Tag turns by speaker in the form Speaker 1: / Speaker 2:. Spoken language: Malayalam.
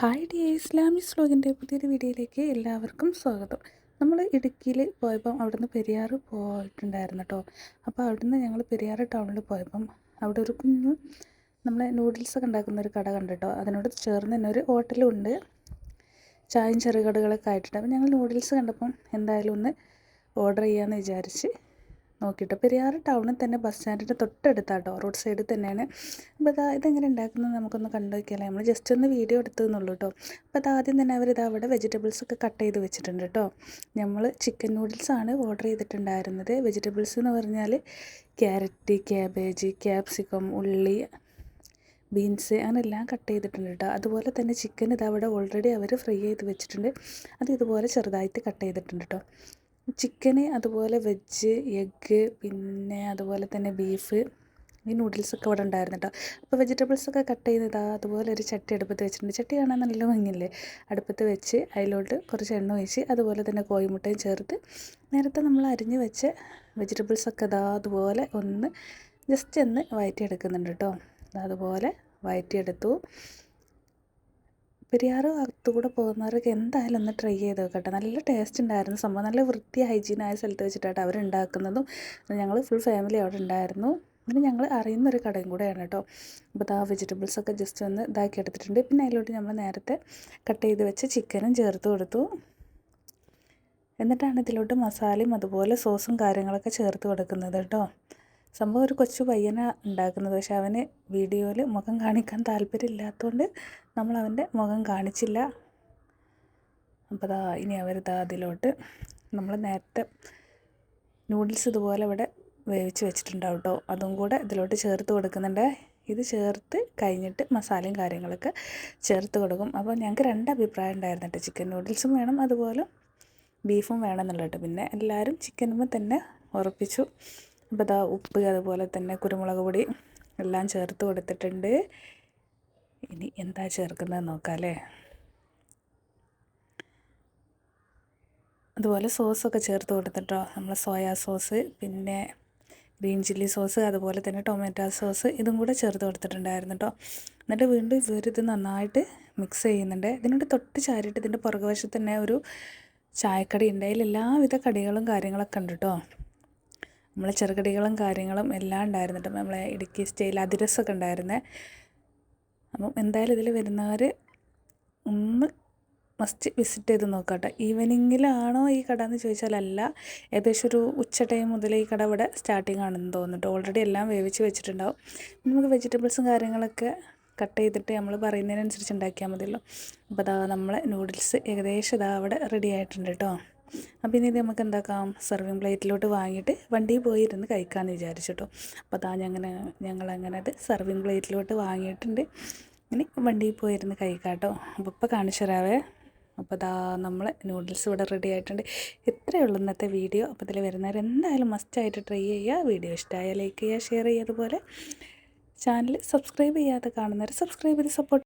Speaker 1: ഹായ് ഡി ഇസ്ലാമിക് സ്ലോഗിന്റെ പുതിയൊരു വീഡിയോയിലേക്ക് എല്ലാവർക്കും സ്വാഗതം. നമ്മൾ ഇടുക്കിയിൽ പോയപ്പം അവിടുന്ന് പെരിയാർ പോയിട്ടുണ്ടായിരുന്നു കേട്ടോ. അപ്പോൾ അവിടുന്ന് ഞങ്ങൾ പെരിയാർ ടൗണിൽ പോയപ്പം അവിടെ ഒരു കുഞ്ഞു നമ്മളെ നൂഡിൽസൊക്കെ ഉണ്ടാക്കുന്ന ഒരു കട കണ്ടിട്ടോ അതിനോട് ചേർന്ന് തന്നെ ഒരു ഹോട്ടലും ഉണ്ട്. ചായയും ചെറുകടകളൊക്കെ ആയിട്ടുണ്ട്. അപ്പോൾ ഞങ്ങൾ നൂഡിൽസ് കണ്ടപ്പം എന്തായാലും ഒന്ന് ഓർഡർ ചെയ്യാമെന്ന് വിചാരിച്ച് നോക്കിയിട്ട്. പെരിയാർ ടൗണിൽ തന്നെ ബസ് സ്റ്റാൻഡിന്റെ തൊട്ടടുത്താട്ടോ. റോഡ് സൈഡിൽ തന്നെയാണ്. അപ്പോൾ അതാ ഇതെങ്ങനെ ഉണ്ടാക്കുന്നത് നമുക്കൊന്ന് കണ്ടു നോക്കിയാലേ. നമ്മൾ ജസ്റ്റ് ഒന്ന് വീഡിയോ എടുത്തതെന്നുള്ളൂ കേട്ടോ. അപ്പോൾ അതാദ്യം തന്നെ അവർ ഇതാ അവിടെ വെജിറ്റബിൾസ് ഒക്കെ കട്ട് ചെയ്ത് വെച്ചിട്ടുണ്ട് കേട്ടോ. നമ്മൾ ചിക്കൻ നൂഡിൽസാണ് ഓർഡർ ചെയ്തിട്ടുണ്ടായിരുന്നത്. വെജിറ്റബിൾസ് എന്ന് പറഞ്ഞാൽ ക്യാരറ്റ് ക്യാബേജ് ക്യാപ്സിക്കം ഉള്ളി ബീൻസ് അങ്ങനെ എല്ലാം കട്ട് ചെയ്തിട്ടുണ്ട് കേട്ടോ. അതുപോലെ തന്നെ ചിക്കൻ ഇത് അവിടെ ഓൾറെഡി അവർ ഫ്രൈ ചെയ്ത് വെച്ചിട്ടുണ്ട്. അത് ഇതുപോലെ ചെറുതായിട്ട് കട്ട് ചെയ്തിട്ടുണ്ട് കേട്ടോ. ചിക്കന് അതുപോലെ വെജ് എഗ്ഗ് പിന്നെ അതുപോലെ തന്നെ ബീഫ് ഈ നൂഡിൽസൊക്കെ ഇവിടെ ഉണ്ടായിരുന്നു കേട്ടോ അപ്പോൾ വെജിറ്റബിൾസൊക്കെ കട്ട് ചെയ്തതാ അതുപോലെ ഒരു ചട്ടി അടുപ്പത്ത് വെച്ചിട്ടുണ്ട്. ചട്ടി കാണാൻ നല്ല ഭംഗിയില്ലേ? അടുപ്പത്ത് വെച്ച് അതിലോട്ട് കുറച്ച് എണ്ണ ഒഴിച്ച് അതുപോലെ തന്നെ കോഴിമുട്ടയും ചേർത്ത് നേരത്തെ നമ്മൾ അരിഞ്ഞ് വെച്ച വെജിറ്റബിൾസൊക്കെ ഇതാ അതുപോലെ ഒന്ന് ജസ്റ്റ് ഒന്ന് വയറ്റിയെടുക്കുന്നുണ്ട് കേട്ടോ. അതുപോലെ വഴറ്റിയെടുത്തു പെരിയാർ അകത്തുകൂടെ പോകുന്നവരൊക്കെ എന്തായാലും ഒന്ന് ട്രൈ ചെയ്ത് നോക്കട്ടെ. നല്ല ടേസ്റ്റ് ഉണ്ടായിരുന്നു. സംഭവം നല്ല വൃത്തി ഹൈജീനായ സ്ഥലത്ത് വെച്ചിട്ടാണ് അവരുണ്ടാക്കുന്നതും ഞങ്ങൾ ഫുൾ ഫാമിലി അവിടെ ഉണ്ടായിരുന്നു. പിന്നെ ഞങ്ങൾ അറിയുന്ന ഒരു കടയും കൂടെയാണ് കേട്ടോ അപ്പോൾ ആ വെജിറ്റബിൾസൊക്കെ ജസ്റ്റ് ഒന്ന് ഇതാക്കി എടുത്തിട്ടുണ്ട്. പിന്നെ അതിലോട്ട് നമ്മൾ നേരത്തെ കട്ട് ചെയ്ത് വെച്ച് ചിക്കനും ചേർത്ത് കൊടുത്തു. എന്നിട്ടാണ് ഇതിലോട്ട് മസാലയും അതുപോലെ സോസും കാര്യങ്ങളൊക്കെ ചേർത്ത് കൊടുക്കുന്നത് കേട്ടോ സംഭവം ഒരു കൊച്ചു പയ്യനാണ് ഉണ്ടാക്കുന്നത്. പക്ഷെ അവന് വീഡിയോയിൽ മുഖം കാണിക്കാൻ താല്പര്യമില്ലാത്തതുകൊണ്ട് നമ്മൾ അവന്റെ മുഖം കാണിച്ചില്ല. അപ്പോൾ ദാ ഇനി അവരിതാ അതിലോട്ട് നമ്മൾ നേരത്തെ നൂഡിൽസ് ഇതുപോലെ ഇവിടെ വേവിച്ച് വെച്ചിട്ടുണ്ടാവും കേട്ടോ. അതും കൂടെ ഇതിലോട്ട് ചേർത്ത് കൊടുക്കുന്നുണ്ട്. ഇത് ചേർത്ത് കഴിഞ്ഞിട്ട് മസാലയും കാര്യങ്ങളൊക്കെ ചേർത്ത് കൊടുക്കും. അപ്പോൾ ഞങ്ങൾക്ക് രണ്ട് അഭിപ്രായം ഉണ്ടായിരുന്നു കേട്ടോ. ചിക്കൻ നൂഡിൽസും വേണം അതുപോലെ ബീഫും വേണം എന്നുള്ളത് പിന്നെ എല്ലാവരും ചിക്കനുമ്പോൾ തന്നെ ഉറപ്പിച്ചു. അപ്പോൾ ഇതാ ഉപ്പ് അതുപോലെ തന്നെ കുരുമുളക് പൊടി എല്ലാം ചേർത്ത് കൊടുത്തിട്ടുണ്ട്. ഇനി എന്താ ചേർക്കുന്നത് നോക്കാം അല്ലേ? അതുപോലെ സോസൊക്കെ ചേർത്ത് കൊടുത്തിട്ടോ. നമ്മൾ സോയാ സോസ് പിന്നെ ഗ്രീൻ ചില്ലി സോസ് അതുപോലെ തന്നെ ടൊമാറ്റോ സോസ് ഇതും കൂടെ ചേർത്ത് കൊടുത്തിട്ടുണ്ടായിരുന്നു കേട്ടോ എന്നിട്ട് വീണ്ടും ഇവരിത് നന്നായിട്ട് മിക്സ് ചെയ്യുന്നുണ്ട്. ഇതിനോട് തൊട്ട് ചാരിയിട്ട് ഇതിന്റെ പുറകുവശത്ത് തന്നെ ഒരു ചായക്കടി ഉണ്ട്. അതിൽ എല്ലാവിധ കടികളും കാര്യങ്ങളൊക്കെ ഉണ്ട് കേട്ടോ നമ്മളെ ചെറുകടികളും കാര്യങ്ങളും എല്ലാം ഉണ്ടായിരുന്നിട്ട് നമ്മളെ ഇടുക്കി സ്റ്റൈൽ അതിരസൊക്കെ ഉണ്ടായിരുന്നേ. അപ്പം എന്തായാലും ഇതിൽ വരുന്നവർ ഒന്ന് മസ്റ്റ് വിസിറ്റ് ചെയ്ത് നോക്കട്ടെ. ഈവനിങ്ങിലാണോ ഈ കട എന്ന് ചോദിച്ചാൽ അല്ല ഏകദേശം ഒരു ഉച്ച ടൈം മുതൽ ഈ കട ഇവിടെ സ്റ്റാർട്ടിങ് ആണെന്ന് തോന്നുന്നുണ്ട്. ഓൾറെഡി എല്ലാം വേവിച്ച് വെച്ചിട്ടുണ്ടാവും. നമുക്ക് വെജിറ്റബിൾസും കാര്യങ്ങളൊക്കെ കട്ട് ചെയ്തിട്ട് നമ്മൾ പറയുന്നതിനനുസരിച്ച് ഉണ്ടാക്കിയാൽ മതിയല്ലോ. അപ്പോൾ അതാ നമ്മളെ നൂഡിൽസ് ഏകദേശം ഇതാ അവിടെ റെഡി ആയിട്ടുണ്ട് കേട്ടോ അപ്പം ഇനി നമുക്ക് എന്താക്കാം സെർവിങ് പ്ലേറ്റിലോട്ട് വാങ്ങിയിട്ട് വണ്ടിയിൽ പോയി ഇരുന്ന് കഴിക്കാമെന്ന് വിചാരിച്ചിട്ടോ. അപ്പോൾ അതാ ഞങ്ങനെ ഞങ്ങളങ്ങനെ അത് സെർവിങ് പ്ലേറ്റിലോട്ട് വാങ്ങിയിട്ടുണ്ട്. ഇനി വണ്ടിയിൽ പോയിരുന്ന് കഴിക്കാം കേട്ടോ അപ്പോൾ ഇപ്പോൾ കാണിച്ചു തരാവേ. അപ്പോൾ അതാ നമ്മൾ നൂഡിൽസ് ഇവിടെ റെഡി ആയിട്ടുണ്ട്. ഇത്രയേ ഉള്ളൂ ഇന്നത്തെ വീഡിയോ അപ്പോൾ ഇതിൽ വരുന്നവർ എന്തായാലും മസ്റ്റായിട്ട് ട്രൈ ചെയ്യുക. വീഡിയോ ഇഷ്ടമായ ലൈക്ക് ചെയ്യുക ഷെയർ ചെയ്യുക. അതുപോലെ ചാനൽ സബ്സ്ക്രൈബ് ചെയ്യാതെ കാണുന്നവർ സബ്സ്ക്രൈബ് ചെയ്ത് സപ്പോർട്ട്